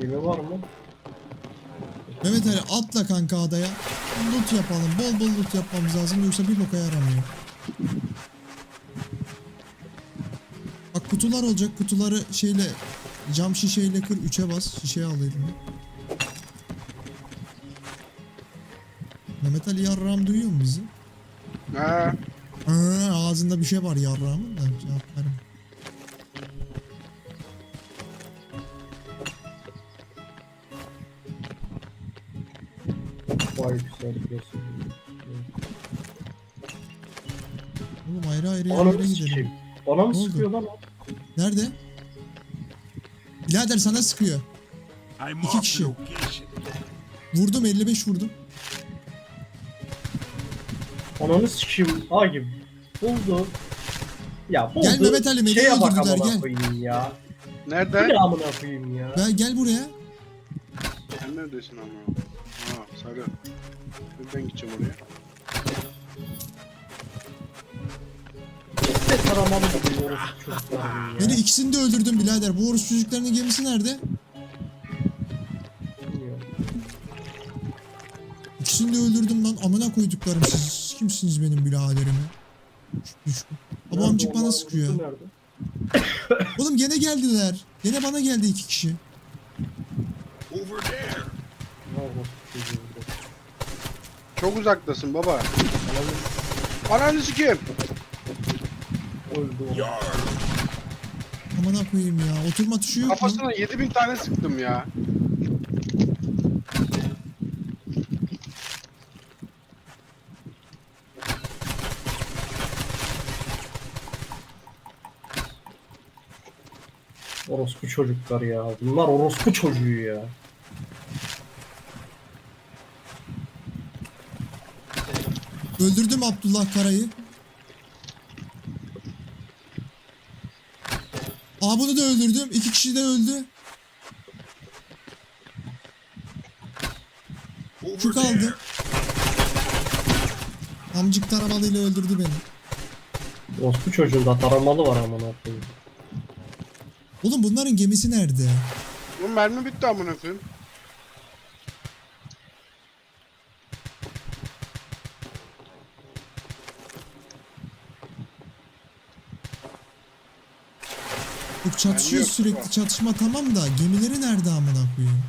Gemi var mı? Mehmet Ali atla kanka adaya. Loot yapalım. Bol bol loot yapmamız lazım yoksa bir boka yaramıyor. Bak kutular olacak. Kutuları şeyle cam şişeyle kır 3'e bas. Şişeyi al eline. Mehmet Ali yarram duyuyor mu bizi? Ha, Aa, ağzında bir şey var yarrağımın mı Ne oldu? sıkıyor lan o? Nerede? Birader sana sıkıyor. I'm İki off kişi. location. Vurdum 55 vurdum. Ananı sikeyim. Ha gibi. Buldu. Ya buldu. Gel Mehmet Ali, Melih'i Şeye bak öldürdüler, amına gel. koyayım ya. Bu nerede? ne amına koyayım ya. Gel, gel buraya. Sen neredesin ama? Ha, sarı. Ben gideceğim oraya. Ne taramalı bu çocuklarının ya. Beni ikisini de öldürdüm birader. Bu orospu çocuklarının gemisi nerede? Bilmiyorum. İkisini de öldürdüm lan. Amına koyduklarım siz. Kimsiniz benim biraderime? Düş, düş. Ama Nerede amcık bana sıkıyor. Oğlum gene geldiler. Gene bana geldi iki kişi. Çok uzaktasın baba. Ananı sikeyim. Öldü o. Amına koyayım ya. Oturma tuşu yok mu? Kafasına 7000 tane sıktım ya. Orospu çocuklar ya. Bunlar orospu çocuğu ya. Öldürdüm Abdullah Kara'yı. Aa bunu da öldürdüm. İki kişi de öldü. Şu kaldı. Amcık taramalıyla öldürdü beni. Orospu çocuğunda taramalı var amına koyayım. Oğlum bunların gemisi nerede? Bu mermi bitti amına koyayım. Çatışıyor yok, sürekli çatışma tamam da gemileri nerede amına koyayım?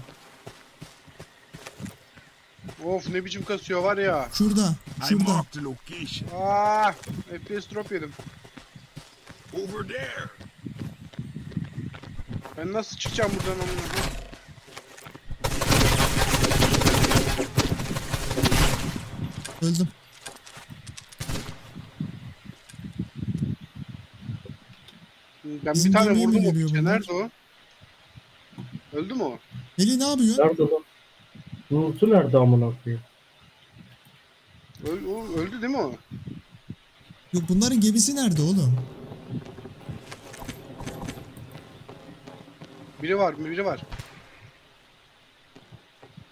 Of ne biçim kasıyor var ya. Şurada, şurada. marked a location. Aa, FPS drop yedim. Over there. Ben nasıl çıkacağım buradan amına koyayım? Öldüm. Ben Bizim bir tane gemiye mi vurdum o geliyor piçe. bunlar? Nerede o? Öldü mü o? Eli ne yapıyorsun? Nerede lan? Nutu nerede amına koyayım? Öl- o öldü değil mi o? Yok bunların gemisi nerede oğlum? Biri var, biri var.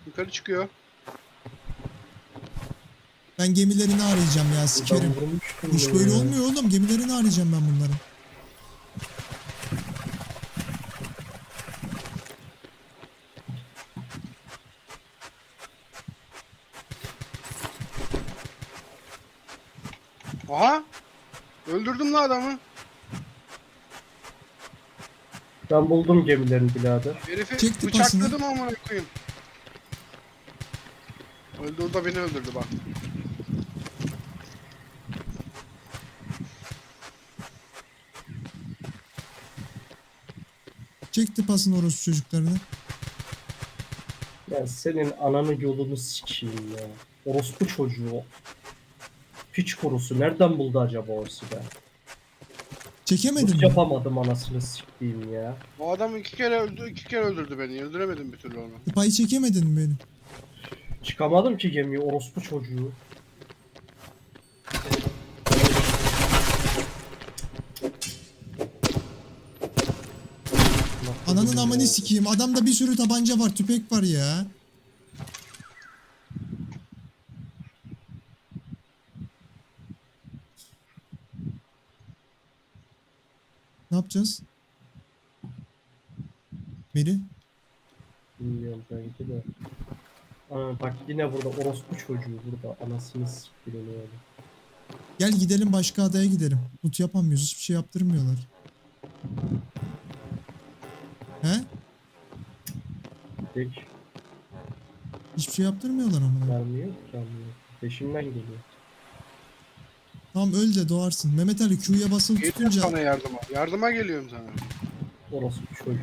Yukarı çıkıyor. Ben gemilerini arayacağım ya Ben sikerim. vurmuştum İş böyle olmuyor oğlum. Gemilerini arayacağım ben bunların. Aha! Öldürdüm la adamı. Ben buldum gemilerini birader. Herifi Çek tıpasını. bıçakladım amına koyayım. Öldü o da beni öldürdü bak. Çekti pasın orospu çocuklarını. Ya senin ananı yolunu sikeyim ya. Orospu çocuğu. Piç kurusu. Nereden buldu acaba o be? Çekemedim Hiç mi? yapamadım anasını sikeyim ya. O adam iki kere öldü, iki kere öldürdü beni. Öldüremedim bir türlü onu. Payı çekemedin mi beni? Çıkamadım ki gemiye orospu çocuğu. Ananın amını sikeyim. Adamda bir sürü tabanca var. Tüpek var ya. Yapacağız? Meri? Bilmiyorum belki de. Aa, bak yine burada orospu çocuğu burada. Anasını siktirin öyle. Gel gidelim başka adaya gidelim. Loot yapamıyoruz. Hiçbir şey yaptırmıyorlar. He? Tek Hiçbir şey yaptırmıyorlar ama. vermiyor ki anlıyor. Peşimden geliyor. Tamam öl de doğarsın. Mehmet Ali Q'ya basılı Geliyorum tutunca sana yardıma. Yardıma geliyorum sana. Orospu çocuğu.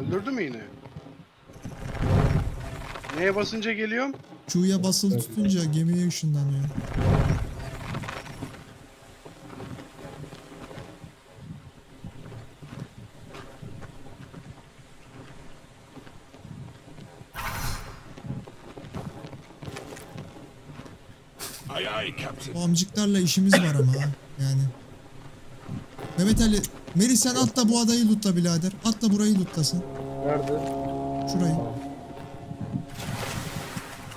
Öldürdü mü yine? Neye basınca geliyorum? Q'ya basılı tutunca gemiye ışınlanıyor. Amcıklarla işimiz var ama ha. Yani. Mehmet Ali, Melih sen atla bu adayı lootla birader. Atla burayı lootlasın. Nerede? Şurayı.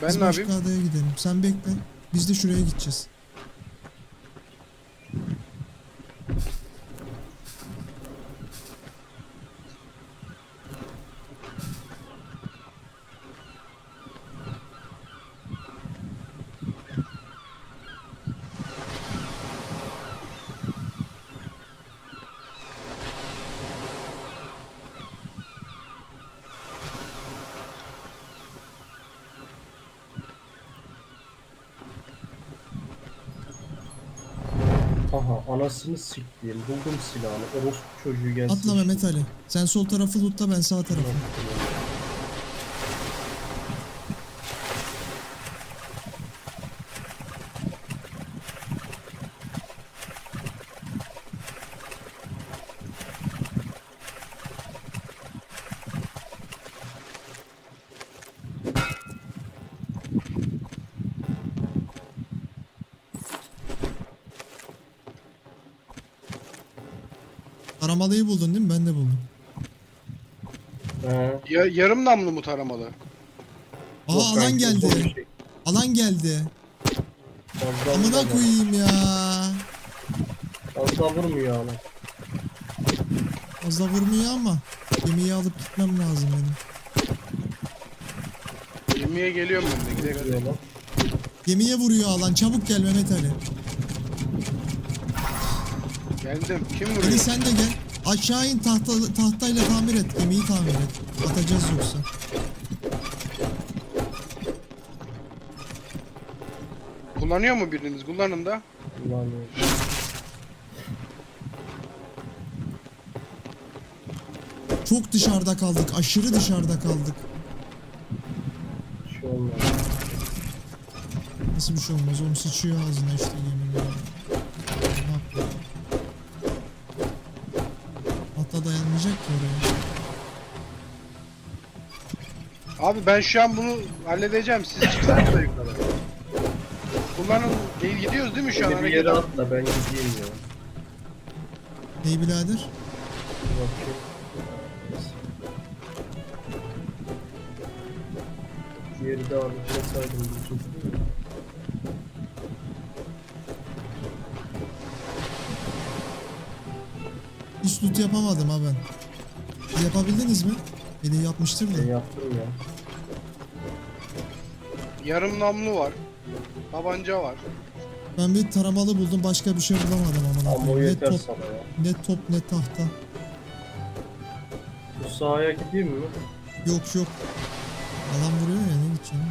Ben Biz ne başka yapayım? adaya gidelim. Sen bekle. Biz de şuraya gideceğiz. Aha anasını siktiğim. Buldum silahını. Orospu çocuğu gelsin. Atla Mehmet Ali. Sen sol tarafı lootla ben sağ tarafı. Aramalıyı buldun değil mi? Ben de buldum. Ya, yarım namlu mu taramalı? Aa Yok, alan ben geldi. şey. Alan geldi. Fazla Amına koyayım ya. Fazla vurmuyor alan. Fazla vurmuyor ama gemiyi alıp gitmem lazım benim. Gemiye geliyorum ben de. Gidelim. Vuruyor lan. Gemiye vuruyor alan. Çabuk gel Mehmet Ali. Geldim. Kim Ali vuruyor? sen de gel. Aşağı in tahta, tahtayla tamir et. Gemiyi tamir et. Atacağız yoksa. Kullanıyor mu biriniz? Kullanın da. Kullanıyor. Çok dışarıda kaldık. Aşırı dışarıda kaldık. Bir şey olmaz. Nasıl bir şey olmaz? Oğlum sıçıyor ağzına işte geminin. Abi ben şu an bunu halledeceğim. Siz çıksanız da yukarı. Kullanın. Gel- Gidiyoruz değil mi şu an? Beni bir yere atla ben gideyim ya. Ney birader? Bir bakayım. Diğeri de abi çesaydım bütün. Hiç loot yapamadım ha ben. Siz Yapabildiniz mi? Beni yapmıştır Ben da. yaptım ya. Yarım namlu var. Tabanca var. Ben bir taramalı buldum başka bir şey bulamadım amına Ama o. Ne yeter top, sana ya. ne top ne tahta. Bu sahaya gideyim mi? Yok yok. Alan vuruyor ya ne gideceğim.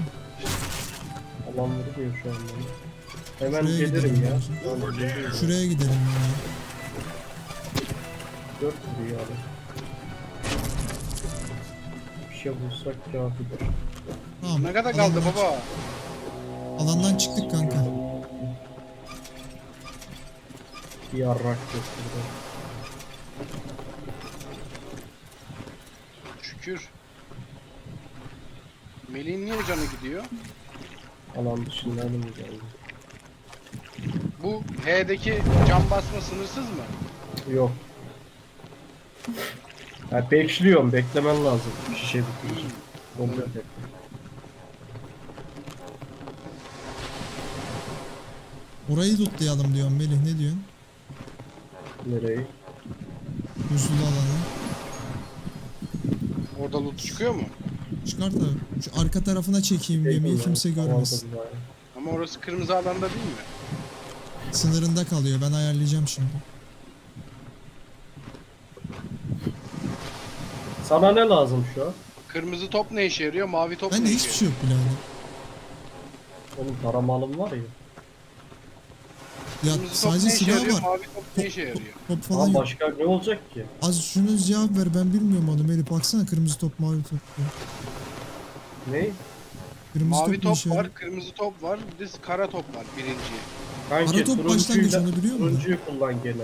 Alan vurmuyor şu an bana. Hemen Şuraya gelirim gidelim ya. ya. Şuraya gidelim ya. Dört vuruyor abi. Şey bulsak kafidir. Tamam. Ne kadar kaldı alandan- baba? Alandan çıktık kanka. Bir yarrak yok burada. Şükür. Melih'in niye canı gidiyor? Alan dışından mı geldi? Bu H'deki cam basma sınırsız mı? Yok. Ya bekliyorum, beklemen lazım. Şişe bitince. Komple bekle. Orayı lootlayalım diyorum Melih ne diyorsun? Nereyi? Buzul alanı. Orada loot çıkıyor mu? Çıkart abi. Şu arka tarafına çekeyim gemiyi kimse görmesin. Ama orası kırmızı alanda değil mi? Sınırında kalıyor. Ben ayarlayacağım şimdi. Sana ne lazım şu an? Kırmızı top ne işe yarıyor? Mavi top Bende ne hiçbir işe şey yok birader. Oğlum taramalım var ya. Ya Kırmızı top sadece ne işe silah yarıyor? var. Mavi top ne işe yarıyor? Top falan Ama yok. başka ne olacak ki? Az şunu cevap ver ben bilmiyorum onu Melih. Baksana kırmızı top mavi top diyor. Ne? Kırmızı Mavi top, ne top işe var, yarıyor? kırmızı top var, bir de kara top var birinci. Kanki Ara top başlangıç, onu biliyor musun? Turuncuyu kullan genelde.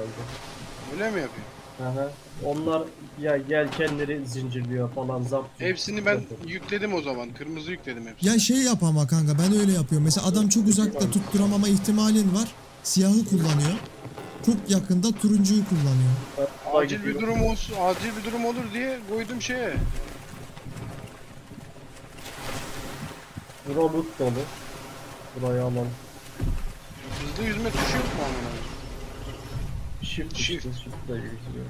Öyle mi yapıyor? Aha. Onlar ya yelkenleri zincirliyor falan zap. Hepsini ben yükledim o zaman. Kırmızı yükledim hepsini. Ya şey yap ama kanka ben öyle yapıyorum. Mesela adam çok uzakta tutturamama ihtimalin var. Siyahı kullanıyor. Çok yakında turuncuyu kullanıyor. acil bir durum olsun, acil bir durum olur diye koydum şeye. Loot dolu. Burayı alalım. Hızlı yüzme tuşu yok mu amına? koyayım? Shift Shift. işte shift de yüzüyor.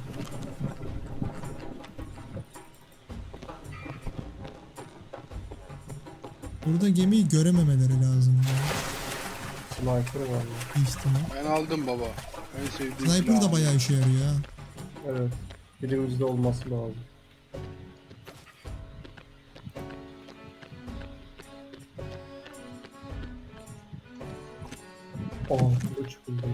Burada gemiyi görememeleri lazım. Yani. Sniper var ya. Bir ihtimal. Ben aldım baba. En sevdiğim Sniper silah. da bayağı işe yarıyor ha. Evet. Birimizde olması lazım. Aa, kılıç buldum.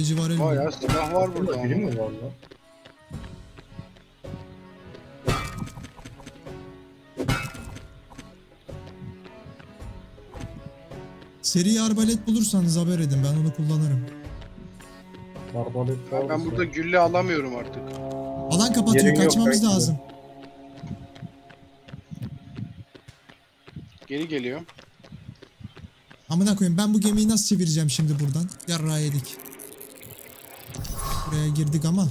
Ya. Atlayıcı var elimde. Bayağı silah var burada biri mi var lan? Seri arbalet bulursanız haber edin ben onu kullanırım. Barbalet var Ben, burada gülle alamıyorum artık. Alan kapatıyor Yerin yok kaçmamız belki de. lazım. Geri geliyor. Amına koyayım ben bu gemiyi nasıl çevireceğim şimdi buradan? Yarrağı yedik. Buraya girdik ama.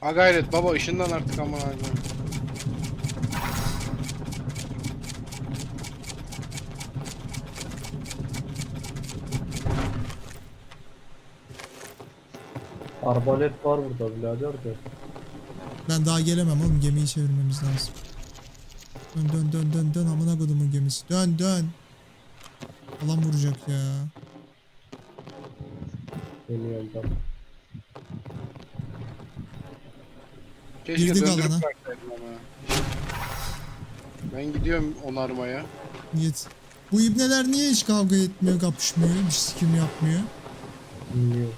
Ha gayret baba ışından artık aman abi. Arbalet var burada birader de. Ben daha gelemem oğlum gemiyi çevirmemiz lazım. Dön dön dön dön dön amına kodumun gemisi. Dön dön. Alan vuracak ya. Dönüyorum ben. Keşke Girdik döndürüp alana. bıraksaydım ama. Ben gidiyorum onarmaya. Git. Bu ibneler niye hiç kavga etmiyor, kapışmıyor, bir sikim yapmıyor? Dinliyorum.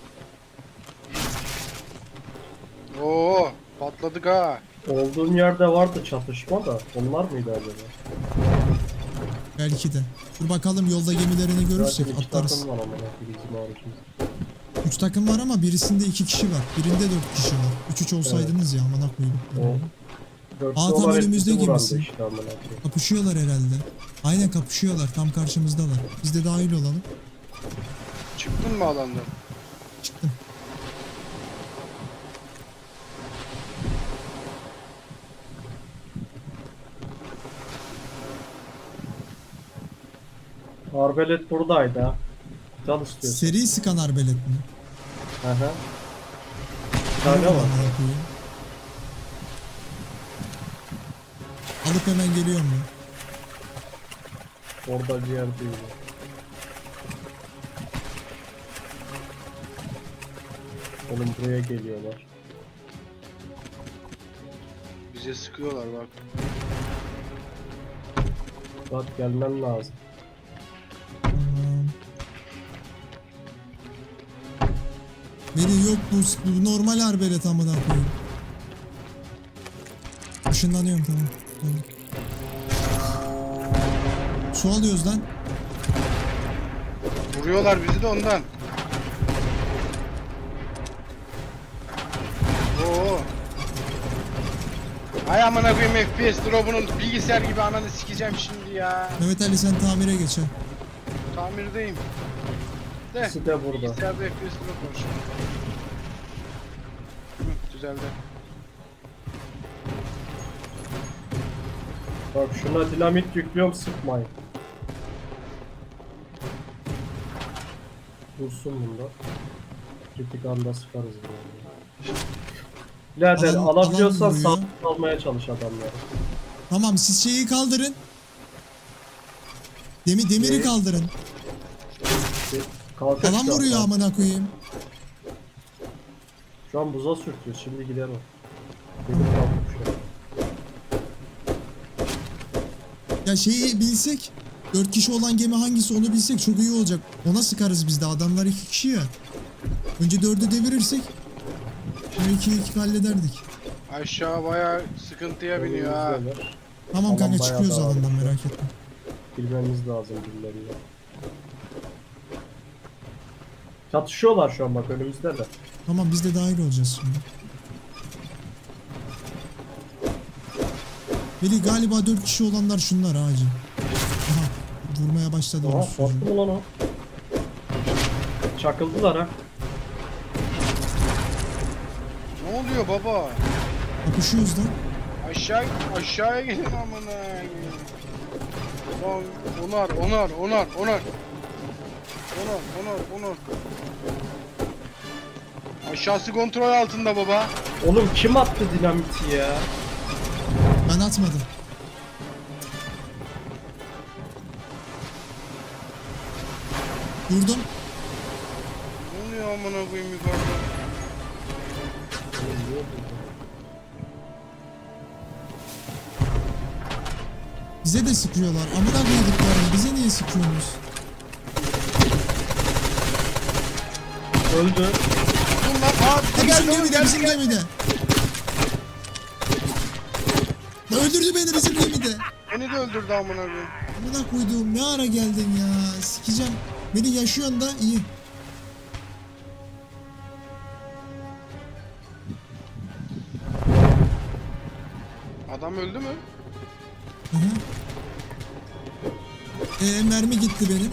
Oo patladık ha. Olduğum yerde vardı çatışma da. Onlar mıydı acaba? Belki de. Dur bakalım yolda gemilerini görürsek Zaten iki atlarız. takım var ama haricimizde. Üç takım var ama birisinde iki kişi var. Birinde dört kişi var. Üç üç olsaydınız ya amına koydum. O Dörtlü Aa, tam olan önümüzde gemisi. Işte, amına koyayım. Kapışıyorlar herhalde. Aynen kapışıyorlar. Tam karşımızdalar. Biz de dahil olalım. Çıktın mı alandan? Arbelet buradaydı ha. Can istiyorsun. Seri sıkan arbelet mi? Hı hı. Bir tane var. Alıp hemen geliyorum ya. Orada bir yerde yürüyor. Oğlum buraya geliyorlar. Bize sıkıyorlar bak. Bak gelmen lazım. Beni yok bu, bu normal arbelet amına koyayım. Işınlanıyorum tamam. Oldu. Su alıyoruz lan. Vuruyorlar bizi de ondan. Oo. Ay amına koyayım FPS drop'unun bilgisayar gibi ananı sikeceğim şimdi ya. Mehmet Ali sen tamire geç ha. Tamirdeyim. De İkisi de burada. bilgisayarda FPS drop var şu an. Hı, Düzeldi. Bak şuna dinamit yüklüyorum sıkmayın. Dursun bunda. Kritik anda sıkarız yani. Birader alabiliyorsan sağ almaya çalış adamları. Tamam siz şeyi kaldırın. Demi demiri kaldırın. Kalkış Alan an. vuruyor amına koyayım. Şu an buza sürtüyor. Şimdi gider o. Benim kalkıp şu an. Ya şeyi bilsek 4 kişi olan gemi hangisi onu bilsek çok iyi olacak. Ona sıkarız biz de adamlar 2 kişi ya. Önce 4'ü devirirsek Şimdi 2 2 hallederdik. Aşağı bayağı sıkıntıya biniyor ha. Tamam Alan kanka bayağı çıkıyoruz alandan merak etme. Bilmemiz lazım birileriyle. Çatışıyorlar şu an bak önümüzde de. Tamam biz de dahil olacağız şimdi. Veli galiba 4 kişi olanlar şunlar acil. Aha vurmaya başladı Aha korktu mu lan o? Çakıldılar ha. Ne oluyor baba? Kapışıyoruz lan. Aşağı aşağıya gelin amına. Onar onar onar onar. Onar onar onar. Aşağısı kontrol altında baba. Oğlum kim attı dinamiti ya? Ben atmadım. Vurdum. Ne oluyor amına koyayım yukarıda? Bize de sıkıyorlar. Amına koyduklarım. Bize niye sıkıyorsunuz? Öldü. Oğlum, gemide, geldi. gemide. Öldürdü beni bizim gemide. Beni de öldürdü amına koyayım. Amına koyduğum ne ara geldin ya? Sikeceğim. Beni yaşıyorsun da iyi. Adam öldü mü? Hı hı. Ee, mermi gitti benim.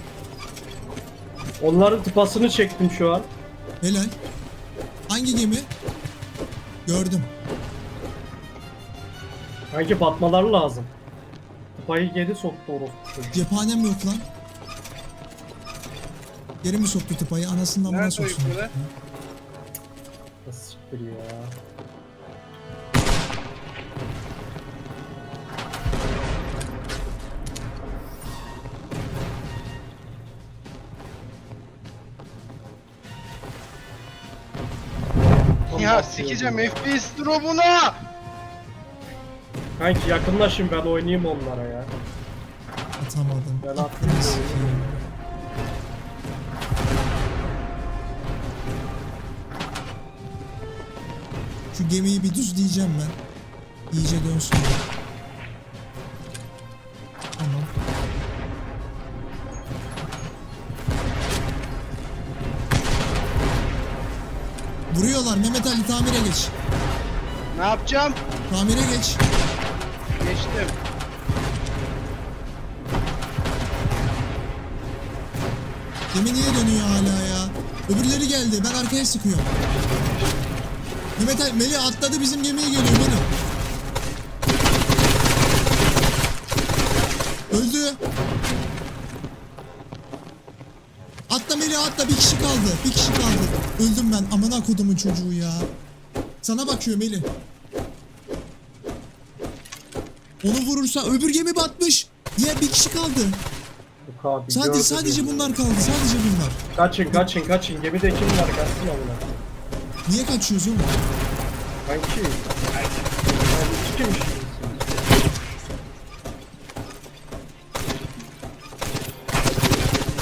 Onların tıpasını çektim şu an. Helal. Hangi gemi? Gördüm. Sanki batmaları lazım. Tıpayı geri soktu orospu. Cephanem yok lan. Geri mi soktu tıpayı? Anasından bana Nerede soksun. Nasıl siktir ya. Ya sikeceğim ya. FPS drop'una. Kanki yakınlaşın ben oynayayım onlara ya. Atamadım. Ben Attım. Şu gemiyi bir düzleyeceğim ben. İyice dönsün. Tamam. Mehmet Ali tamire geç. Ne yapacağım? Tamire geç. Geçtim. Gemi niye dönüyor hala ya? Öbürleri geldi. Ben arkaya sıkıyorum. Mehmet Ali, Melih atladı bizim gemiye geliyor Melih. Öldü. Melih atla bir kişi kaldı. Bir kişi kaldı. Öldüm ben. Amına kodumun çocuğu ya. Sana bakıyor Melih. Onu vurursa öbür gemi batmış. Diğer bir kişi kaldı. Abi, Sadece sadece bunlar kaldı. Sadece bunlar. Kaçın kaçın kaçın. Gemide kim var kaçsın amına. Niye oğlum? Kanki. Yani iki kimmiş.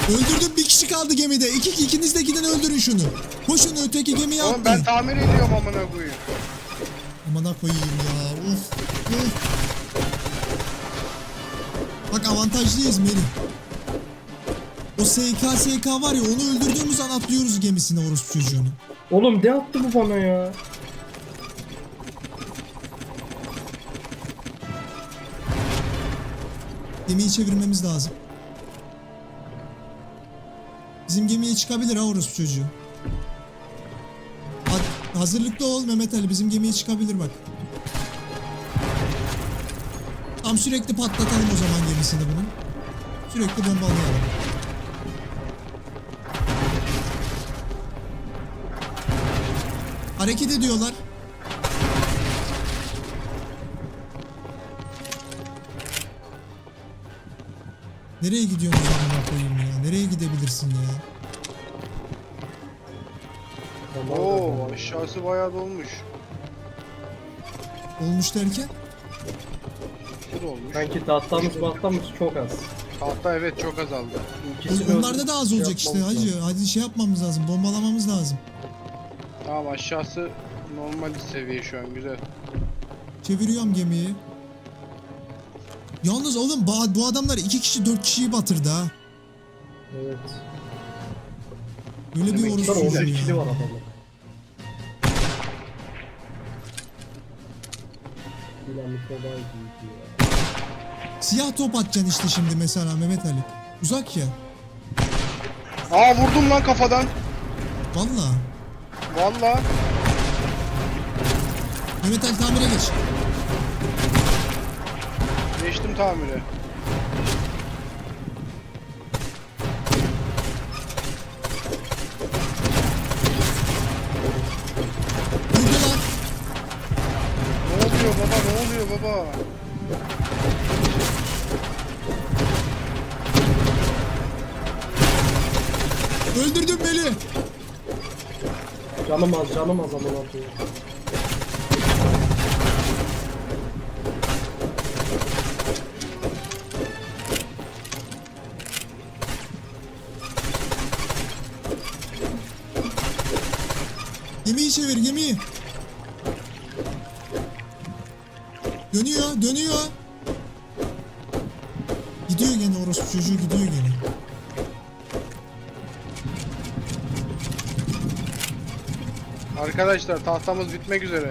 Öldürdüm bir kişi kaldı gemide. İki, ikiniz de gidin öldürün şunu. Koşun öteki gemiye Oğlum ben tamir ediyorum amına koyayım. Amına koyayım ya. Uf. Uf. Bak avantajlıyız Melih. O SK SK var ya onu öldürdüğümüz an atlıyoruz gemisine orospu çocuğunu. Oğlum ne attı bu bana ya? Gemiyi çevirmemiz lazım. Bizim gemiye çıkabilir ha orospu çocuğu. Ha- hazırlıklı ol Mehmet Ali bizim gemiye çıkabilir bak. Tam sürekli patlatalım o zaman gemisini bunun. Sürekli bombalayalım. Hareket ediyorlar. Nereye gidiyorsun amına koyayım ya? Nereye gidebilirsin ya? Oo aşağısı bayağı dolmuş. Olmuş derken? Şu dolmuş. Sanki tahtamız tahtamız çok az. Tahta evet çok azaldı. İkisini Onlarda öldürüp da az şey olacak işte yapmamız hacı. lazım. Hadi şey yapmamız lazım. Bombalamamız lazım. Tamam aşağısı normal seviye şu an güzel. Çeviriyorum gemiyi. Yalnız oğlum bu, bu adamlar iki kişi dört kişiyi batırdı ha. Evet. Böyle bir 15 çocuğu kili ya. var. Siyah top atacaksın işte şimdi mesela Mehmet Ali. Uzak ya. Aa vurdum lan kafadan. Valla. Valla. Mehmet Ali tamire geç. Geçtim. Vurdular. Ne oluyor baba ne oluyor baba? Öldürdün beni. Canım az canım az amına koyayım. Gemiyi çevir gemiyi. Dönüyor dönüyor. Gidiyor gene orospu çocuğu gidiyor gene. Arkadaşlar tahtamız bitmek üzere.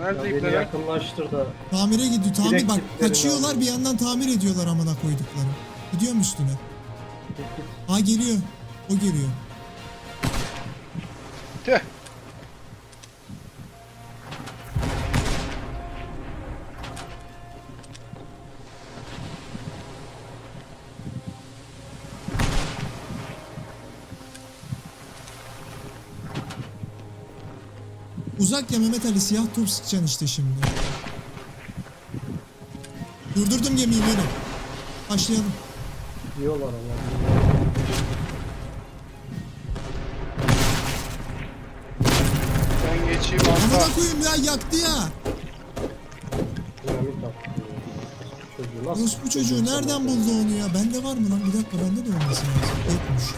Ya Nerede beni ipneler? yakınlaştır da. Tamire gidiyor. Tamir Direkt bak kaçıyorlar lazım. bir yandan tamir ediyorlar amına koydukları. Gidiyor mu üstüne? Git git. Ha geliyor. O geliyor. Tüh. Uzak ya Mehmet Ali siyah top sıkacaksın işte şimdi. Durdurdum gemiyi beni. Başlayalım. Diyorlar ama. Geçeyim hatta. Amına koyayım ya yaktı ya. Dinamik attı. Çocuğu nasıl? Orospu çocuğu nereden buldu onu ya? Bende var mı lan? Bir dakika bende de olması lazım. Yokmuş.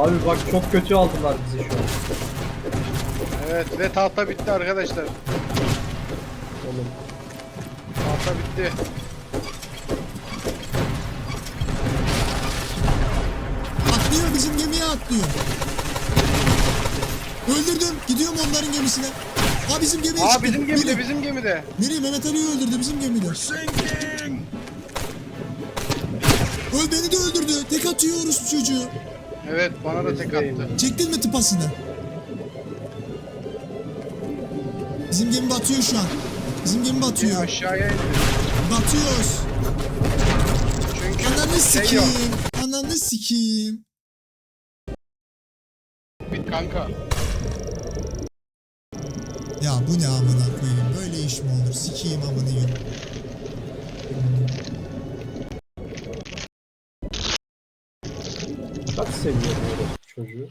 Abi bak çok kötü aldılar bizi şu an. Evet ve tahta bitti arkadaşlar. Oğlum. Tahta bitti. Atlıyor bizim gemiye atlıyor. Öldürdüm. Gidiyorum onların gemisine. Ha bizim gemiye Aa çıktı. bizim gemide Nereye? bizim gemide. Nereye? Mehmet Ali'yi öldürdü bizim gemide. Sinking! Öl beni de öldürdü. Tek atıyor orospu çocuğu. Evet bana da tek attı. Çektin mi tıpasını? Bizim gemi batıyor şu an. Bizim gemi Bir batıyor. aşağıya indi. Batıyoruz. Çünkü Ananı şey yok. sikeyim. Ananı sikeyim. Bit kanka. Ya bu ne amına koyayım? Böyle iş mi olur? Sikeyim amına yürü. Kaç seviye böyle çocuğu?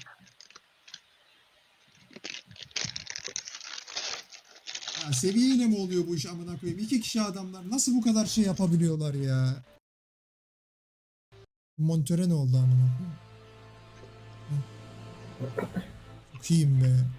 Ya seviyeyle mi oluyor bu iş amına koyayım? İki kişi adamlar nasıl bu kadar şey yapabiliyorlar ya? Montöre ne oldu amına koyayım? İyiyim be.